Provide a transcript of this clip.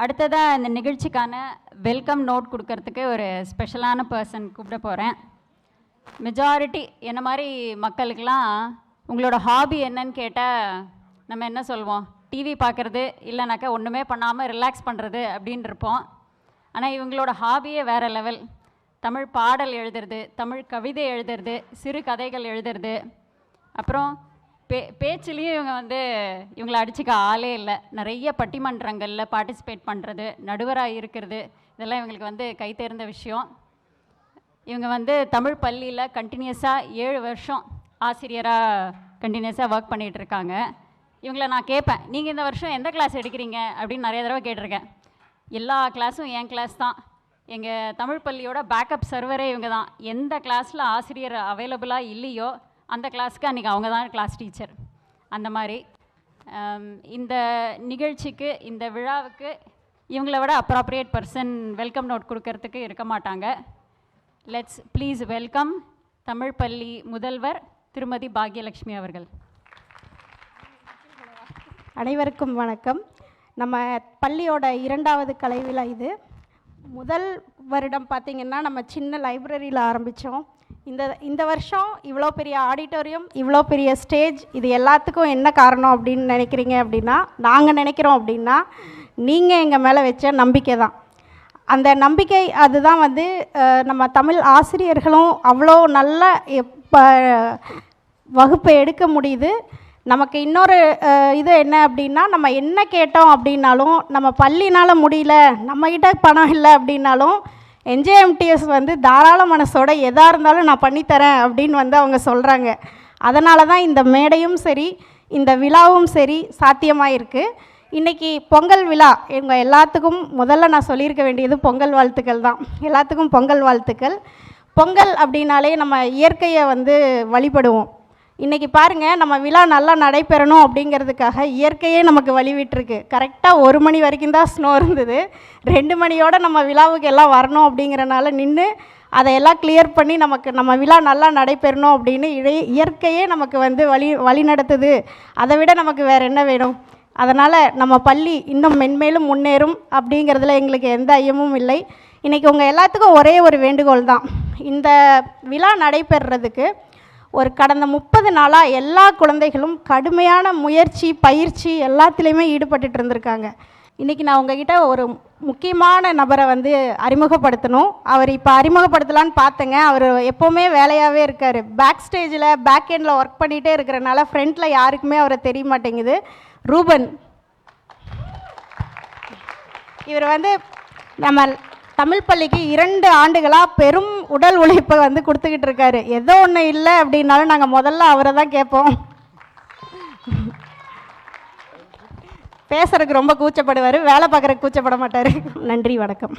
அடுத்ததாக இந்த நிகழ்ச்சிக்கான வெல்கம் நோட் கொடுக்கறதுக்கு ஒரு ஸ்பெஷலான பர்சன் கூப்பிட போகிறேன் மெஜாரிட்டி என்ன மாதிரி மக்களுக்கெல்லாம் உங்களோட ஹாபி என்னன்னு கேட்டால் நம்ம என்ன சொல்வோம்? டிவி பார்க்குறது இல்லைனாக்கா ஒன்றுமே பண்ணாமல் ரிலாக்ஸ் பண்ணுறது அப்படின்னு இருப்போம். ஆனால் இவங்களோட ஹாபியே வேறு லெவல் தமிழ் பாடல் எழுதுறது தமிழ் கவிதை எழுதுறது சிறு கதைகள் எழுதுறது. அப்புறம் பே பேச்சுலேயும் இவங்க வந்து இவங்களை அடிச்சுக்க ஆளே இல்லை. நிறைய பட்டிமன்றங்களில் பார்ட்டிசிபேட் பண்ணுறது நடுவராக இருக்கிறது இதெல்லாம் இவங்களுக்கு வந்து கை தேர்ந்த விஷயம். இவங்க வந்து தமிழ் பள்ளியில் கண்டினியூஸாக ஏழு வருஷம் ஆசிரியராக கண்டினியூஸாக ஒர்க் பண்ணிகிட்டு இருக்காங்க. இவங்கள நான் கேட்பேன் நீங்கள் இந்த வருஷம் எந்த கிளாஸ் எடுக்கிறீங்க? அப்படின்னு நிறைய தடவை கேட்டிருக்கேன். எல்லா கிளாஸும் என் கிளாஸ் தான். எங்கள் தமிழ் பள்ளியோட பேக்கப் சர்வரே இவங்க தான். எந்த கிளாஸில் ஆசிரியர் அவைலபிளாக இல்லையோ அந்த கிளாஸ்க்கு அன்றைக்கி அவங்க தான் கிளாஸ் டீச்சர் அந்த மாதிரி இந்த நிகழ்ச்சிக்கு இந்த விழாவுக்கு இவங்கள விட அப்ராப்ரியேட் பர்சன் வெல்கம் நோட் கொடுக்கறதுக்கு இருக்க மாட்டாங்க. லெட்ஸ் ப்ளீஸ் வெல்கம் தமிழ் பள்ளி முதல்வர் திருமதி பாக்யலட்சுமி அவர்கள். அனைவருக்கும் வணக்கம். நம்ம பள்ளியோட இரண்டாவது கலை விழா இது. முதல் வருடம் பார்த்திங்கன்னா நம்ம சின்ன லைப்ரரியில் ஆரம்பித்தோம் இந்த இந்த வருஷம் இவ்வளோ பெரிய ஆடிட்டோரியம் இவ்வளோ பெரிய ஸ்டேஜ் இது எல்லாத்துக்கும் என்ன காரணம் அப்படின்னு நினைக்கிறீங்க அப்படின்னா நாங்கள் நினைக்கிறோம் அப்படின்னா நீங்கள் எங்கள் மேலே வச்ச நம்பிக்கை தான். அந்த நம்பிக்கை அதுதான் வந்து நம்ம தமிழ் ஆசிரியர்களும் அவ்வளோ நல்ல எப்ப வகுப்பை எடுக்க முடியுது. நமக்கு இன்னொரு இது என்ன அப்படின்னா நம்ம என்ன கேட்டோம் அப்படின்னாலும் நம்ம பள்ளினால் முடியல நம்மக்கிட்ட பணம் இல்லை அப்படின்னாலும் என்ஜேஎம்டிஎஸ் வந்து தாராள மனசோட எதாக இருந்தாலும் நான் பண்ணித்தரேன் அப்படின்னு வந்து அவங்க சொல்கிறாங்க அதனால தான் இந்த மேடையும் சரி இந்த விழாவும் சரி சாத்தியமாயிருக்கு. இன்றைக்கி பொங்கல் விழா இவங்க எல்லாத்துக்கும் முதல்ல நான் சொல்லியிருக்க வேண்டியது பொங்கல் வாழ்த்துக்கள் தான். எல்லாத்துக்கும் பொங்கல் வாழ்த்துக்கள். பொங்கல் அப்படின்னாலே நம்ம இயற்கையை வந்து வழிபடுவோம். இன்றைக்கி பாருங்கள் நம்ம விழா நல்லா நடைபெறணும் அப்படிங்கிறதுக்காக இயற்கையே நமக்கு வழிவிட்டுருக்கு. கரெக்டாக ஒரு மணி வரைக்கும் தான் ஸ்னோ இருந்தது. ரெண்டு மணியோட நம்ம விழாவுக்கு எல்லாம் வரணும் அப்படிங்கிறனால நின்று அதையெல்லாம் கிளியர் பண்ணி நமக்கு நம்ம விழா நல்லா நடைபெறணும் அப்படின்னு இழை இயற்கையே நமக்கு வந்து வழி வழி நடத்துது அதை விட நமக்கு வேறு என்ன வேணும்? அதனால் நம்ம பள்ளி இன்னும் மென்மேலும் முன்னேறும் அப்படிங்கிறதுல எங்களுக்கு எந்த ஐயமும் இல்லை. இன்றைக்கி உங்கள் எல்லாத்துக்கும் ஒரே ஒரு வேண்டுகோள் தான். இந்த விழா நடைபெறுறதுக்கு ஒரு கடந்த முப்பது நாளாக எல்லா குழந்தைகளும் கடுமையான முயற்சி பயிற்சி எல்லாத்துலேயுமே ஈடுபட்டுட்டு இருந்திருக்காங்க. இன்றைக்கி நான் உங்ககிட்ட ஒரு முக்கியமான நபரை வந்து அறிமுகப்படுத்தணும். அவர் இப்போ அறிமுகப்படுத்தலான்னு பார்த்தேங்க. அவர் எப்போவுமே வேலையாகவே இருக்கார். பேக் ஸ்டேஜில் பேக் எண்டில் ஒர்க் பண்ணிகிட்டே இருக்கிறனால ஃப்ரண்ட்டில் யாருக்குமே அவரை தெரிய மாட்டேங்குது. ரூபன். இவர் வந்து நம்ம தமிழ் பள்ளிக்கு இரண்டு ஆண்டுகளாக பெரும் உடல் உழைப்பை வந்து கொடுத்துக்கிட்டு இருக்காரு. ஏதோ ஒன்று இல்லை அப்படின்னாலும் நாங்கள் முதல்ல அவரை தான் கேட்போம். பேசுறதுக்கு ரொம்ப கூச்சப்படுவார் வேலை பார்க்குறக்கு கூச்சப்பட மாட்டார். நன்றி வணக்கம்.